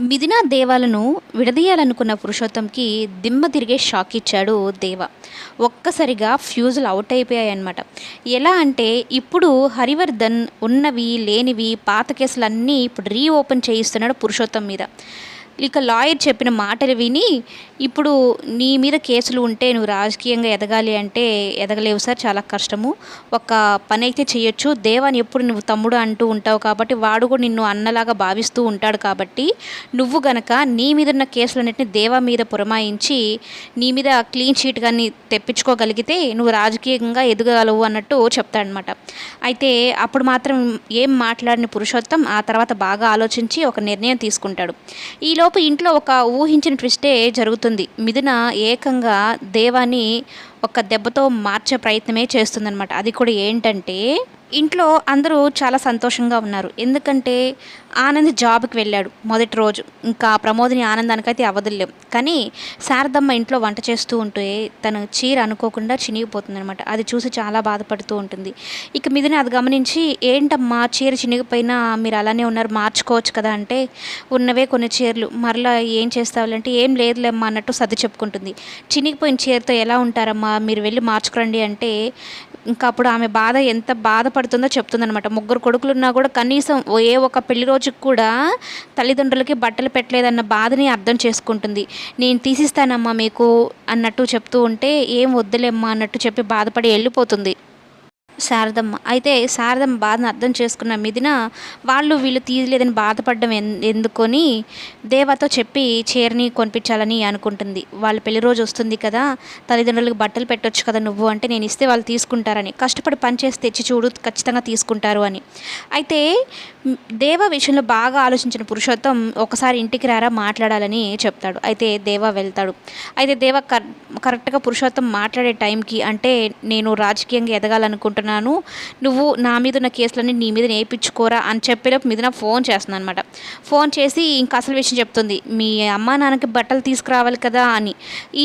మిథునా దేవాలను విడదీయాలనుకున్న పురుషోత్తంకి దిమ్మ తిరిగే షాక్ ఇచ్చాడు దేవ. ఒక్కసారిగా ఫ్యూజులు అవుట్ అయిపోయాయన్నమాట. ఎలా అంటే ఇప్పుడు హరివర్ధన్ ఉన్నవి లేనివి పాత కేసులన్నీ ఇప్పుడు రీఓపెన్ చేయిస్తున్నాడు పురుషోత్తం మీద. ఇక లాయర్ చెప్పిన మాటలు విని ఇప్పుడు నీ మీద కేసులు ఉంటే నువ్వు రాజకీయంగా ఎదగాలి అంటే ఎదగలేవు సార్ చాలా కష్టము. ఒక పని అయితే చేయొచ్చు దేవాని ఎప్పుడు నువ్వు తమ్ముడు అంటూ ఉంటావు కాబట్టి వాడు కూడా నిన్ను అన్నలాగా భావిస్తూ ఉంటాడు కాబట్టి నువ్వు గనక నీ మీద ఉన్న కేసులన్నింటినీ దేవా మీద పురమాయించి నీ మీద క్లీన్ షీట్ కానీ తెప్పించుకోగలిగితే నువ్వు రాజకీయంగా ఎదగలవు అన్నట్టు చెప్తాడనమాట అయితే అప్పుడు మాత్రం ఏం మాట్లాడిన పురుషోత్తం ఆ తర్వాత బాగా ఆలోచించి ఒక నిర్ణయం తీసుకుంటాడు. ఈలో ఈలోపు ఇంట్లో ఒక ఊహించిన ట్విస్టే జరుగుతుంది. మిథున ఏకంగా దేవాన్ని ఒక దెబ్బతో మార్చే ప్రయత్నమే చేస్తుందన్నమాట. అది కూడా ఏంటంటే ఇంట్లో అందరూ చాలా సంతోషంగా ఉన్నారు. ఎందుకంటే ఆనంద్ జాబ్కి వెళ్ళాడు మొదటి రోజు. ఇంకా ప్రమోదిని ఆనందానికైతే అవదలేం కానీ శారదమ్మ ఇంట్లో వంట చేస్తూ ఉంటే తన చీర అనుకోకుండా చినిగిపోతుంది అనమాట అది చూసి చాలా బాధపడుతూ ఉంటుంది. ఇక మీదని అది గమనించి ఏంటమ్మా చీర చినిగిపోయినా మీరు అలానే ఉన్నారు మార్చుకోవచ్చు కదా అంటే ఉన్నవే కొన్ని చీరలు. మరలా ఏం చేస్తావులంటే ఏం లేదులేమ్మా అన్నట్టు సర్ది చెప్పుకుంటుంది. చినిగిపోయిన చీరతో ఎలా ఉంటారమ్మా? మీరు వెళ్ళి మార్చుకురండి అంటే ఇంకా అప్పుడు ఆమె బాధ ఎంత బాధపడుతుందో చెప్తుందనమాట ముగ్గురు కొడుకులు ఉన్నా కూడా కనీసం ఏ ఒక పెళ్ళి రోజుకి కూడా తల్లిదండ్రులకి బట్టలు పెట్టలేదన్న బాధని అర్థం చేసుకుంటుంది. నేను తీసిస్తానమ్మా మీకు అన్నట్టు చెప్తూ ఉంటే ఏం వద్దులేమ్మా అన్నట్టు చెప్పి బాధపడి వెళ్ళిపోతుంది. శారదమ్మ. అయితే శారదమ్మ బాధను అర్థం చేసుకున్న మీదిన వాళ్ళు వీళ్ళు తీయలేదని బాధపడడం ఎన్ ఎందుకొని దేవతో చెప్పి చీరని కొనిపించాలని అనుకుంటుంది. వాళ్ళ పెళ్ళి రోజు వస్తుంది కదా తల్లిదండ్రులకు బట్టలు పెట్టొచ్చు కదా నువ్వు అంటే నేను ఇస్తే వాళ్ళు తీసుకుంటారని. కష్టపడి పనిచేసి తెచ్చి చూడు ఖచ్చితంగా తీసుకుంటారు అని. అయితే దేవ విషయంలో బాగా ఆలోచించిన పురుషోత్తం ఒకసారి ఇంటికి రారా మాట్లాడాలని చెప్తాడు. అయితే దేవ వెళ్తాడు. అయితే దేవ కర్ కరెక్ట్గా పురుషోత్తం మాట్లాడే టైంకి అంటే నేను రాజకీయంగా ఎదగాలనుకుంటున్నాను నువ్వు నా మీద ఉన్న కేసులన్నీ నీ మీద నేర్పించుకోరా అని చెప్పేలోపు మీద నా ఫోన్ చేస్తున్నాను అనమాట ఫోన్ చేసి ఇంకా అసలు విషయం చెప్తుంది. మీ అమ్మా నాన్నకి బట్టలు తీసుకురావాలి కదా అని.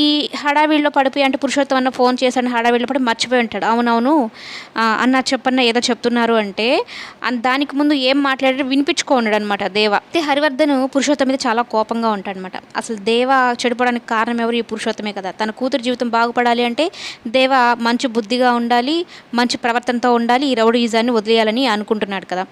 ఈ హడావిడిలో పడిపోయి అంటే పురుషోత్తం అన్న ఫోన్ చేశాను హడావిడిలో పడి మర్చిపోయి ఉంటాడు. అవునవును. అన్న చెప్పన్న ఏదో చెప్తున్నారు అంటే దానికి ముందు ఏం మాట్లాడారు వినిపించుకోండు అనమాట దేవ. అయితే హరివర్ధన్ పురుషోత్తం మీద చాలా కోపంగా ఉంటాడనమాట అసలు దేవ చెడిపోవడానికి కారణం ఎవరు ఈ పురుషోత్తమే కదా. తన కూతురు జీవితం బాగుపడాలి అంటే దేవ మంచి బుద్ధిగా ఉండాలి మంచి ప్రవర్తనతో ఉండాలి ఈ రౌడీజాన్ని వదిలేయాలని అనుకుంటున్నాడు కదా.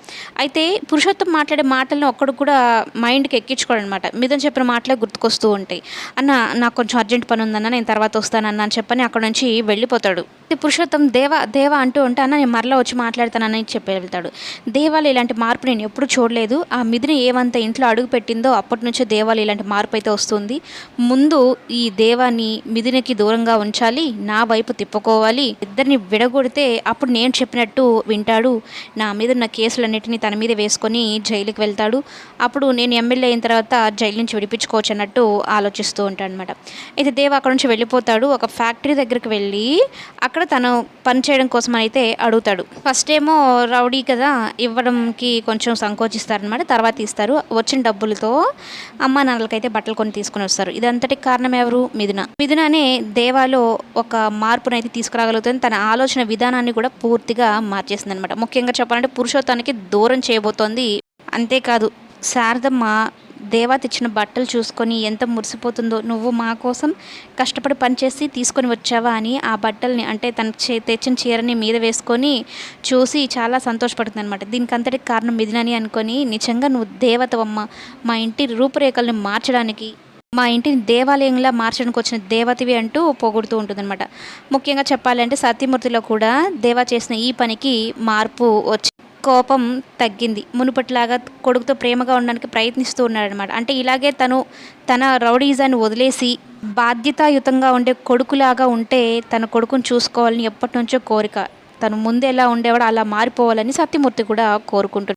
అయితే పురుషోత్తం మాట్లాడే మాటలను ఒక్కడు కూడా మైండ్కి ఎక్కించుకోడు అనమాట మీద చెప్పిన మాటలే గుర్తుకొస్తూ ఉంటాయి. అన్న నాకు కొంచెం అర్జెంట్ పని ఉందన్న నేను తర్వాత వస్తానన్న అని చెప్పని అక్కడ నుంచి వెళ్ళిపోతాడు. పురుషోత్తం దేవ దేవ అంటూ ఉంటే అన్న నేను మరలా వచ్చి మాట్లాడతానని చెప్పి వెళ్తాడు. దేవాలు ఇలాంటి మార్పు నేను ఎప్పుడు చూడలేదు. ఆ మిథుని ఏమంత ఇంట్లో అడుగు పెట్టిందో అప్పటి నుంచే దేవాలు ఇలాంటి మార్పు అయితే వస్తుంది. ముందు ఈ దేవాన్ని మిథునికి దూరంగా ఉంచాలి నా వైపు తిప్పుకోవాలి ఇద్దరిని విడగొడితే అప్పుడు నేను చెప్పినట్టు వింటాడు. నా మీద ఉన్న కేసులన్నిటిని తన మీద వేసుకొని జైలుకి వెళ్తాడు. అప్పుడు నేను ఎమ్మెల్యే అయిన తర్వాత జైలు నుంచి విడిపించుకోవచ్చు అన్నట్టు ఆలోచిస్తూ ఉంటాడు అనమాట అయితే దేవ అక్కడ నుంచి వెళ్ళిపోతాడు. ఒక ఫ్యాక్టరీ దగ్గరికి వెళ్ళి అక్కడ తను పని చేయడం కోసం అయితే అడుగుతాడు. ఫస్ట్ ఏమో రౌడీ కదా ఇవ్వడంకి కొంచెం సంకోచిస్తారనమాట తర్వాత ఇస్తారు. వచ్చిన డబ్బులతో అమ్మ నాన్నలకైతే బట్టలు కొని తీసుకొని వస్తారు. ఇదంతటికి కారణం ఎవరు? మిథున. మిథుననే దేవాలో ఒక మార్పునైతే తీసుకురాగలుగుతుంది తన ఆలోచన విధానాన్ని కూడా పూర్తిగా మార్చేసింది అనమాట ముఖ్యంగా చెప్పాలంటే పురుషోత్తానికి దూరం చేయబోతోంది. అంతేకాదు శారదమ్మ దేవా తెచ్చిన బట్టలు చూసుకొని ఎంత మురిసిపోతుందో నువ్వు మా కోసం కష్టపడి పనిచేసి తీసుకొని వచ్చావా అని ఆ బట్టల్ని అంటే తన చే తెచ్చిన చీరని మీద వేసుకొని చూసి చాలా సంతోషపడుతుంది అనమాట దీనికి అంతటికి కారణం మిదినని అనుకొని నిజంగా నువ్వు దేవతవమ్మ మా ఇంటి రూపురేఖల్ని మార్చడానికి మా ఇంటిని దేవాలయంలా మార్చడానికి వచ్చిన దేవతవి అంటూ పొగుడుతూ ఉంటుందన్నమాట. ముఖ్యంగా చెప్పాలంటే సత్యమూర్తిలో కూడా దేవా చేసిన ఈ పనికి మార్పు వచ్చి కోపం తగ్గింది. మునుపటిలాగా కొడుకుతో ప్రేమగా ఉండడానికి ప్రయత్నిస్తూ ఉన్నాడనమాట అంటే ఇలాగే తను తన రౌడీజాన్ని వదిలేసి బాధ్యతాయుతంగా ఉండే కొడుకులాగా ఉంటే తన కొడుకుని చూసుకోవాలని ఎప్పటి నుంచో కోరిక. తను ముందు ఎలా ఉండేవాడో అలా మారిపోవాలని సత్యమూర్తి కూడా కోరుకుంటున్నాడు